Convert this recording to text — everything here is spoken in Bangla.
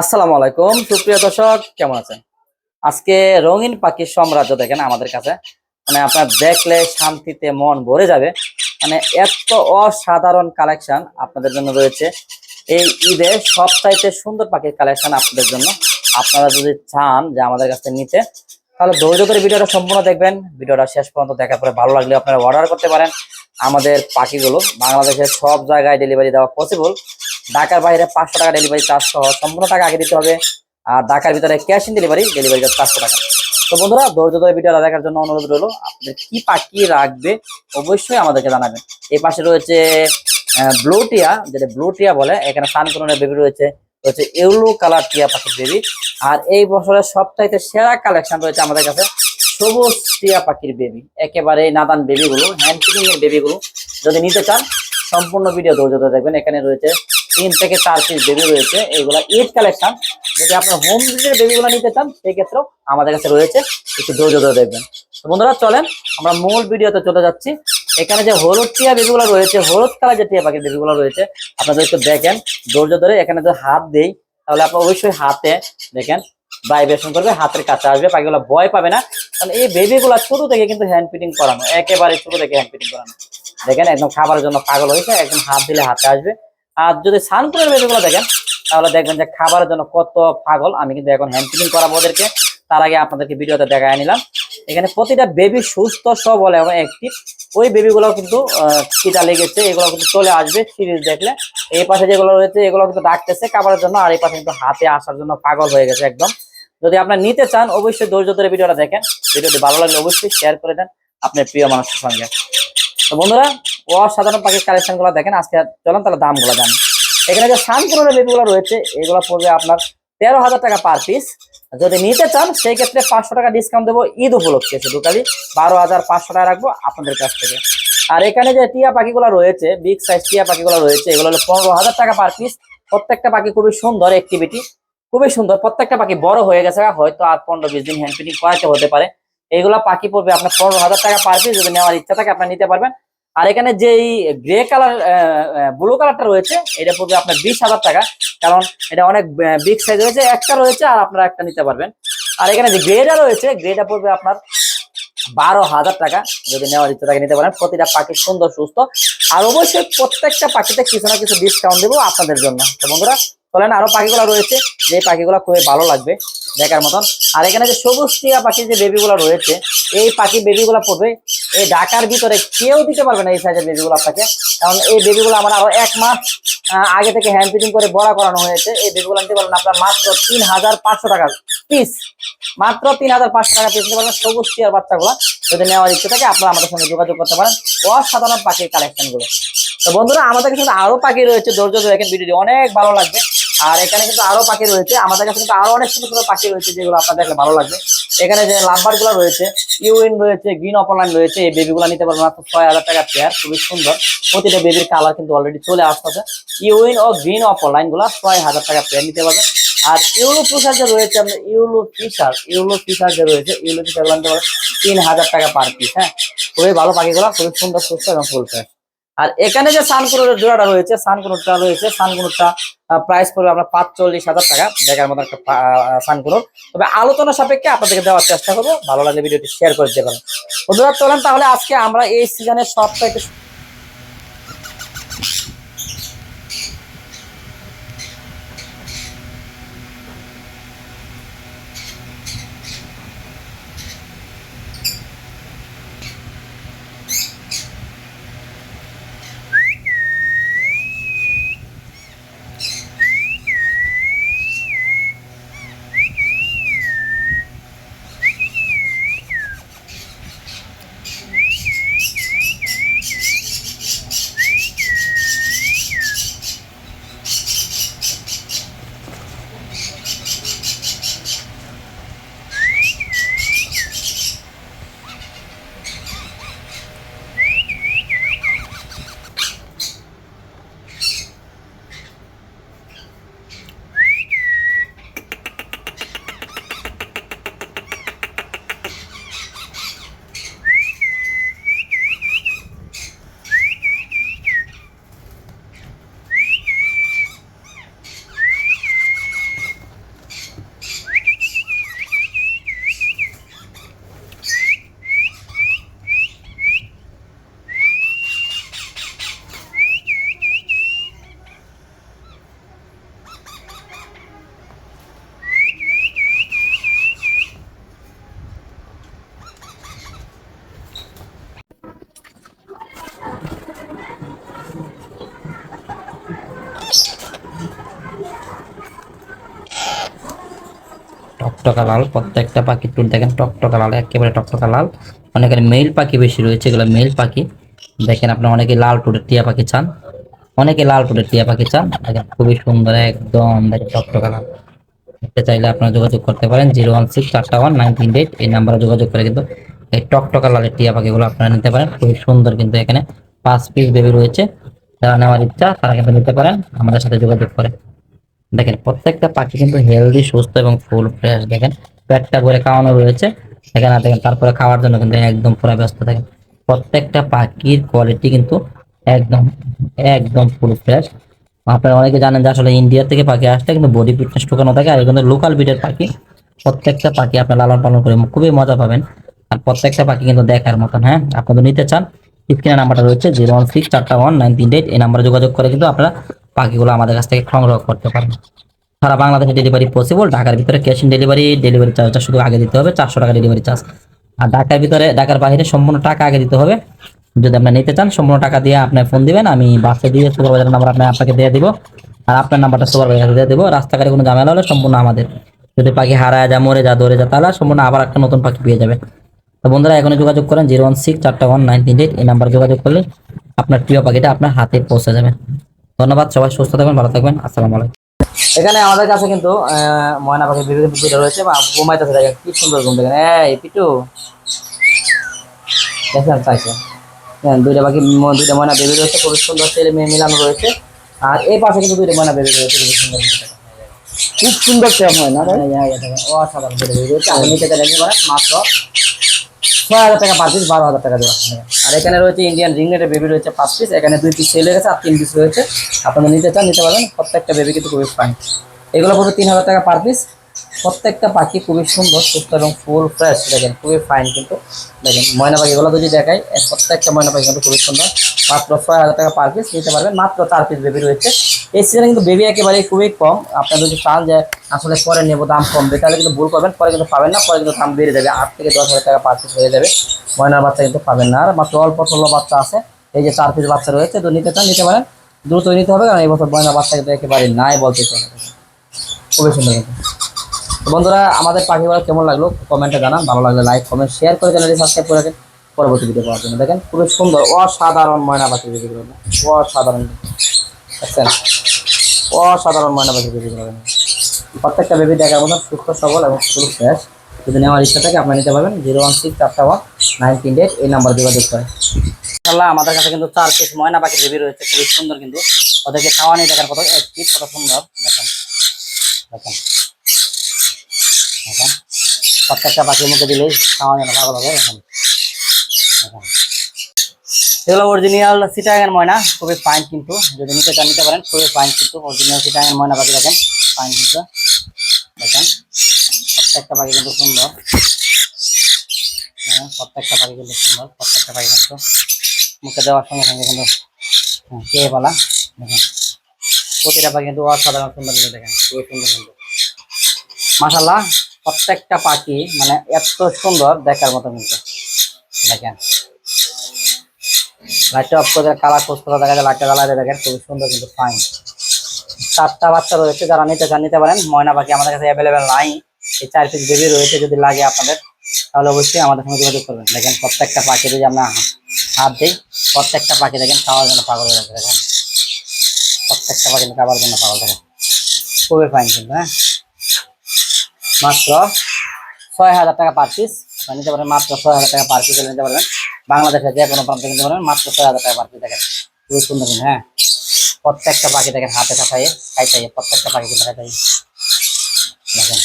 আসসালামু আলাইকুম। সুপ্রিয় দর্শক, কেমন আছেন? আজকে রঙিন পাখির সাম্রাজ্য দেখেন আমাদের কাছে। মানে আপনার দেখলে শান্তিতে মন ভরে যাবে। মানে এত অসাধারণ কালেকশন আপনাদের জন্য রয়েছে। এই ঈদে সবচাইতে সুন্দর পাখির কালেকশন আপনাদের জন্য। আপনারা যদি চান যে আমাদের কাছে নিতে, তাহলে ধৈর্য ধরে ভিডিওটা সম্পূর্ণ দেখবেন। ভিডিওটা শেষ পর্যন্ত দেখার পরে ভালো লাগলে আপনারা অর্ডার করতে পারেন। আমাদের পাখিগুলো বাংলাদেশের সব জায়গায় ডেলিভারি দেওয়া পসিবল ঢাকার বাইরে পাঁচশো টাকা ডেলিভারি চার্জ সহ সম্পূর্ণ টাকা আগে দিতে হবে। আর ঢাকার ভিতরে cash in delivery delivery charge চারশো টাকা। তো বন্ধুরা, ধৈর্য ধরে ভিডিওটা দেখার জন্য অনুরোধ রইল আপনাদের কি পাখি রাখবে অবশ্যই আমাদেরকে জানাবেন। এই পাশে রয়েছে ব্লু টিয়া, যেটা ব্লু টিয়া বলে, এখানে সানকরনের বেবি রয়েছে রয়েছে ইউলো কালার টিয়া পাখির বেবি আর এই বছরের সবচাইতে সেরা কালেকশন রয়েছে আমাদের কাছে সবুজ টিয়া পাখির বেবি একেবারে নাদান বেবিগুলো হ্যান্ড পিকিং বেবিগুলো যদি নিতে চান, সম্পূর্ণ ভিডিও ধৈর্য ধরে দেখবেন। এখানে রয়েছে তিন থেকে চার পিস বেবি রয়েছে। এইগুলা ঈদ কালেকশন যদি আপনার হোম ভিজিটের বেবিগুলো নিতে চান সেই ক্ষেত্রেও আমাদের কাছে রয়েছে একটু ধৈর্য ধরে দেখবেন। তো বন্ধুরা, চলেন আমরা মূল ভিডিওতে চলে যাচ্ছি। এখানে যে হলুদ টিয়া বেবিগুলো রয়েছে, হলুদ কালার যে টিয়া পাখির বেবিগুলো রয়েছে, আপনাদের একটু দেখেন, ধৈর্য ধরে এখানে যদি হাত দেই, তাহলে আপনার অবশ্যই হাতে দেখেন ভাইব্রেশন করবে, হাতের কাছে আসবে, পাখিগুলো ভয় পাবে না। কারণ এই বেবিগুলো ছোট থেকে কিন্তু হ্যান্ড ফিটিং করানো, একেবারে ছোট থেকে হ্যান্ড ফিটিং করানো। দেখেন, একদম খাবারের জন্য পাগল হয়েছে, একদম হাত দিলে হাতে আসবে। আর যদি সানকুলের বেবিগুলো দেখেন, তাহলে দেখবেন যে খাবারের জন্য কত পাগল। আমি কিন্তু এখন হ্যান্ড ফিটিং করাবো ওদেরকে। তার আগে আপনাদেরকে ভিডিওতে দেখায় নিলাম। এখানে প্রতিটা বেবি সুস্থ সব সবল এবং অ্যাক্টিভ ওই বেবিগুলো কিন্তু খিদা লেগেছে, এগুলো কিন্তু চলে আসবে সিরিজ দেখলে। এই পাশে যেগুলো রয়েছে, এগুলো কিন্তু ডাকতেছে খাবারের জন্য, আর এই পাশে কিন্তু হাতে আসার জন্য পাগল হয়ে গেছে একদম। যদি আপনার নিতে চান, অবশ্যই ধৈর্য ধরে ভিডিওটা দেখেন। ভিডিওটি ভালো লাগলে অবশ্যই শেয়ার করে দেন, আপনার প্রিয় মানুষের সঙ্গে। তো বন্ধুরা, অসাধারণ পাখির কালেকশনগুলো দেখেন। আজকে চলেন তাহলে দামগুলো জানি। এখানে যে সানকুনের বেবিগুলো রয়েছে, এগুলো পড়বে আপনার তেরো হাজার টাকা পার পিস যদি নিতে চান, সেই ক্ষেত্রে পাঁচশো টাকা ডিসকাউন্ট দেবো ঈদ উপলক্ষে। শুধু খালি বারো হাজার পাঁচশো টাকা রাখব আপনাদের কাছ থেকে। আর এখানে যে টিয়া পাখিগুলো রয়েছে বিগ সাইজ টিয়া পাখিগুলো রয়েছে, এগুলো হলো পনেরো হাজার টাকা পার পিস প্রত্যেকটা পাখি খুবই সুন্দর অ্যাক্টিভিটি খুবই সুন্দর। প্রত্যেকটা পাখি বড় হয়ে গেছে, হয়তো আর পনেরো বিশ দিন হ্যান্ড করাতে হতে পারে। এইগুলা পাখি পড়বে, আপনার পনেরো হাজার টাকা পার পিস যদি নেওয়ার ইচ্ছা থাকে আপনার নিতে পারবেন। আর এখানে যে গ্রে কালার ব্লু কালারটা রয়েছে, এটা পড়বে আপনার বিশ হাজার টাকা। কারণ এটা অনেক বিগ সাইজ রয়েছে, একটা রয়েছে আর আপনারা একটা নিতে পারবেন। আর এখানে যে গ্রেটা রয়েছে গ্রেটা পড়বে আপনার বারো হাজার টাকা। যদি নেওয়ার ইচ্ছা থাকে নিতে পারেন, প্রতিটা পাখি সুন্দর, সুস্থ। আর অবশ্যই প্রত্যেকটা পাখিতে কিছু না কিছু ডিসকাউন্ট দেবো আপনাদের জন্য। তো বন্ধুরা, চলেন আরও পাখিগুলো রয়েছে যে পাখিগুলো খুবই ভালো লাগবে দেখার মতন। আর এখানে যে সবুজ টিয়া পাখির যে বেবিগুলো রয়েছে, এই পাখি বেবিগুলো পড়বে। এই ঢাকার ভিতরে কেউ দিতে পারবে না এই সাইজের বেবিগুলো আপনাকে। কারণ এই বেবিগুলো আমার আরও এক মাস আগে থেকে হ্যান্ড ফিটিং করে বড়া করানো হয়েছে। এই বেবিগুলো নিতে পারবেন আপনার মাত্র তিন হাজার পাঁচশো টাকা পিস মাত্র তিন হাজার পাঁচশো টাকা পিস নিতে পারবেন সবুজ টিয়ার বাচ্চাগুলো। যদি নেওয়ার ইচ্ছে থাকে আপনারা আমাদের সঙ্গে যোগাযোগ করতে পারেন। অসাধারণ পাখির কালেকশনগুলো। তো বন্ধুরা, আমাদের কিন্তু আরও পাখি রয়েছে। ধৈর্য ধরে দেখেন ভিডিওটি অনেক ভালো লাগবে। আর এখানে কিন্তু আরও পাখি রয়েছে। আমাদের কাছে কিন্তু আরও অনেক ছোট ছোট পাখি রয়েছে যেগুলো আপনার দেখলে ভালো লাগবে। এখানে যে লাম্বারগুলো রয়েছে ইউইন রয়েছে গ্রিন অপলাইন রয়েছে, এই বেবিগুলো নিতে পারবেন মাত্র ছয় হাজার টাকা পেয়ার খুবই সুন্দর। প্রতিটা বেবির কালার কিন্তু অলরেডি চলে আসতেছে ইউইন ও গ্রিন অপলাইনগুলা ছয় হাজার টাকা পেয়ার নিতে পারবেন। আর ইউলো ফিশার যে রয়েছে, আপনার ইউলো ফিশার ইউলো ফিশার যে রয়েছে ইউলো ফিশার নিতে তিন হাজার টাকা পার পিস হ্যাঁ? খুবই ভালো পাখিগুলো, খুবই সুন্দর, সুস্থ এবং ফুল ফ্রেশ আর এখানে যে সানকুনোর জোড়াটা রয়েছে, সানকুনোরটা রয়েছে, সানকুনোরটা প্রাইস পড়বে আপনার পাঁচচল্লিশ হাজার টাকা। দেখার মতো একটা সানকুনোর। তবে আলোচনা সাপেক্ষে আপনাদেরকে দেওয়ার চেষ্টা করব। ভালো লাগলে ভিডিওটি শেয়ার করে পারেন বন্ধুরা, চলেন তাহলে আজকে আমরা এই সিজনের সবচাইতে টকটকা লাল, প্রত্যেকটা পাখির টুল দেখেন, টকটকা লাল, একেবারে টকটকা লাল। অনেকের মেল পাখি বেশি রয়েছে, এগুলো মেল পাখি। দেখেন আপনি অনেকে লাল টুটের টিয়া পাখি চান, অনেকে লাল টুটের টিয়া পাখি চান। দেখেন, খুবই সুন্দর, একদম দেখেন টকটকা লাল। দেখতে চাইলে আপনারা যোগাযোগ করতে পারেন, জিরো ওয়ান সিক্স চারটা ওয়ান নাইন তিন এইট, এই নাম্বারে যোগাযোগ করে কিন্তু এই টকটকা লালের টিয়া পাখিগুলো আপনারা নিতে পারেন। খুবই সুন্দর কিন্তু এখানে পাঁচ পিস বেবি রয়েছে, যারা নেওয়ার ইচ্ছা তারা কিন্তু নিতে পারেন, আমাদের সাথে যোগাযোগ করে। দেখেন, প্রত্যেকটা পাখি কিন্তু হেলদি সুস্থ এবং ফুল ফ্রেশ দেখেন, পেটটা করে খাওয়ানো রয়েছে। আর দেখেন, তারপরে খাওয়ার জন্য কিন্তু একদম পুরো ব্যস্ত থাকেন। প্রত্যেকটা পাখির কোয়ালিটি কিন্তু একদম একদম ফুল ফ্রেশ আপনারা অনেকে জানেন যে আসলে ইন্ডিয়া থেকে পাখি আসতে কিন্তু বডি ফিটনেস ঢুকানো থাকে, আর কিন্তু লোকাল বিটের পাখি, প্রত্যেকটা পাখি আপনার লালন পালন করে খুবই মজা পাবেন। আর প্রত্যেকটা পাখি কিন্তু দেখার মতন হ্যাঁ? আপনারা নিতে চান স্ক্রিনের নাম্বারটা রয়েছে জিরো ওয়ান সিক্স চারটা ওয়ান নাইন তিন এইট এই নাম্বারে যোগাযোগ করে কিন্তু আপনারা পাখিগুলো আমাদের কাছ থেকে সংগ্রহ করতে পারেন সারা বাংলাদেশে ডেলিভারি পসিবল ঢাকার ভিতরে ক্যাশ অন ডেলিভারি ডেলিভারি চার্জটা শুধু আগে দিতে হবে, চারশো টাকা ডেলিভারি চার্জ আর ঢাকার ভিতরে, ঢাকার বাইরে সম্পূর্ণ টাকা আগে দিতে হবে। যদি আপনি নিতে চান, সম্পূর্ণ টাকা দিয়ে আপনার ফোন দিবেন, আমি বাসে দিয়ে সুপারভাইজার নাম্বার আপনার আপনাকে দিয়ে দিব। আর আপনার নাম্বারটা সুপারভাইজার দিয়ে দিব। রাস্তাঘাটে কোনো ঝামেলা হলে সম্পূর্ণ আমাদের। যদি পাখি হারায় যা মরে যা ধরে যা তাহলে সম্পূর্ণ আবার একটা নতুন পাখি পেয়ে যাবে। তো বন্ধুরা, এখনই যোগাযোগ করেন জিরো ওয়ান সিক্স চারটা ওয়ান নাইন এইট এই নাম্বার যোগাযোগ করলে আপনার প্রিয় পাখিটা আপনার হাতে পৌঁছে যাবে। ধন্যবাদ, সবাই সুস্থ থাকবেন, ভালো থাকবেন, আসসালামু আলাইকুম। এখানে আমাদের কাছে কিন্তু ময়না পাখির বিভিন্ন দুটো রয়েছে, বা ঘুমাইতেছে দেখেন, কি সুন্দর ঘুম দেখেন। এই, পিটু। দেখেন চাইছে দুইটা পাখি দুইটা ময়না বেবি রয়েছে, খুবই সুন্দর ছেলে মেয়ে মিলানো রয়েছে। আর এই পাশে কিন্তু দুইটা ময়না বেবি রয়েছে, খুবই সুন্দর খুব সুন্দর সেম হয় না অসাধারণ বেবি রয়েছে। আপনি নিতে মাত্র ছয় হাজার টাকা পার পিস বারো হাজার টাকা দেওয়া আর এখানে রয়েছে ইন্ডিয়ান রিংনেটের বেবি রয়েছে পাঁচ পিস এখানে দুই পিস সেল গেছে আর তিন পিস রয়েছে। আপনারা নিতে চান, নিতে পারবেন। প্রত্যেকটা বেবি কিন্তু খুবই ফাইন এগুলো পড়বে তিন হাজার টাকা পার পিস প্রত্যেকটা পাখি খুবই সুন্দর, সুস্থ এবং ফুল ফ্রেশ দেখেন, খুবই ফাইন কিন্তু। দেখেন, ময়না পাখিগুলো যদি দেখাই প্রত্যেকটা ময়না পাখি কিন্তু খুবই সুন্দর। মাত্র ছয় হাজার টাকা পার পিস নিতে পারবেন। মাত্র চার পিস বেবি রয়েছে। এই সিজনে কিন্তু বেবি একেবারে খুবই কম। আপনারা যদি চান যে আসলে পরে নেব, দাম কমবে, তাহলে কিন্তু ভুল করবেন, পরে কিন্তু পাবেন না, পরে কিন্তু দাম বেড়ে যাবে। আট থেকে দশ হাজার টাকা পার পিস হয়ে যাবে। ময়নার বাচ্চা কিন্তু পাবেন না। আর মাত্র অল্প ষোলো বাচ্চা আছে। এই যে চার পিস বাচ্চা রয়েছে তো নিতে চান, নিতে পারেন। দ্রুত নিতে হবে, কারণ এই বছর ময়নার বাচ্চা কিন্তু একেবারে নাই বলতে চলে খুবই সুন্দর কিন্তু। বন্ধুরা, আমাদের পাখিগুলো কেমন লাগল? কমেন্টে জানান। ভালো লাগলে লাইক কমেন্ট শেয়ার করে চ্যানেলটি সাবস্ক্রাইব করে রাখেন। পরবর্তী ভিডিও পাওয়ার জন্য। দেখেন, খুবই সুন্দর, অসাধারণ ময়না পাখি অসাধারণ। দেখছেন অসাধারণ ময়না পাখি ভিডিওগুলো প্রত্যেকটা বেবি দেখার মতন সুস্থ, সবল এবং ফুল ফ্রেশ। যদি নেওয়ার ইচ্ছা থাকে, আপনারা নিতে পারবেন জিরো ওয়ান সিক্স চারটা ওয়ান নাইন তিন এইট, এই নাম্বার যোগাযোগ করে। ইনশাল্লাহ আমাদের কাছে কিন্তু চার পিস ময়না পাখি বেবি রয়েছে। খুবই সুন্দর কিন্তু। ওদেরকে খাওয়া নিয়ে দেখার কত এক পিস কত সুন্দর। দেখেন। দেখেন। দেখেন। প্রত্যেকটা পাখির মুখে দিলেই খাওয়া যেন ভালো হবে। দেখেন। দেখেন। এগুলো অরিজিনাল সিটাগান ময়না, খুবই ফাইন কিন্তু। যদি নিতে চান, নিতে পারেন, খুবই ফাইন কিন্তু। অরিজিনাল সিটাগান ময়না পাখি দেখেন ফাইন কিন্তু। দেখেন, প্রত্যেকটা পাখি কিন্তু সুন্দর। প্রত্যেকটা পাখি কিন্তু সুন্দর, প্রত্যেকটা পাখি কিন্তু মুখে দেওয়ার সঙ্গে সঙ্গে কিন্তু খেয়ে পালা দেখেন, প্রতিটা পাখি কিন্তু অসাধারণ সুন্দর কিন্তু দেখেন, খুবই সুন্দর কিন্তু। মাশাল্লাহ প্রত্যেকটা পাখি মানে এত সুন্দর দেখার মতো কিন্তু। দেখেন লাইটটা অফ করে কালার পোস্ট করা দেখা যায় লাইটটা জ্বালাতে দেখেন, খুবই সুন্দর কিন্তু ফাইন চারটা বাচ্চা রয়েছে, যারা নিতে চান, নিতে পারেন। ময়না পাখি আমাদের কাছে অ্যাভেলেবেল নাই। এই চার পিস বেবি রয়েছে, যদি লাগে আপনাদের, তাহলে অবশ্যই আমাদের সঙ্গে যোগাযোগ করবেন। দেখেন, প্রত্যেকটা পাখি যদি আমরা হাত দিই, প্রত্যেকটা পাখি দেখেন, খাওয়ার জন্য পাগল হয়ে দেখেন। প্রত্যেকটা পাখি খাবার জন্য পাগল, দেখেন। খুবই ফাইন কিন্তু হ্যাঁ? মাত্র ছয় হাজার টাকা পার পিস নিতে পারেন মাত্র ছয় হাজার টাকা পার পিস নিতে পারবেন। বাংলাদেশে যে কোনো প্রান্তে কিন্তু পারবেন মাত্র ছয় হাজার টাকা পাখি দেখেন। খুবই সুন্দর হ্যাঁ? প্রত্যেকটা পাখি দেখেন, হাতে কাটাইয়ে খাইতে প্রত্যেকটা পাখি কিন্তু খাইতে দেখেন।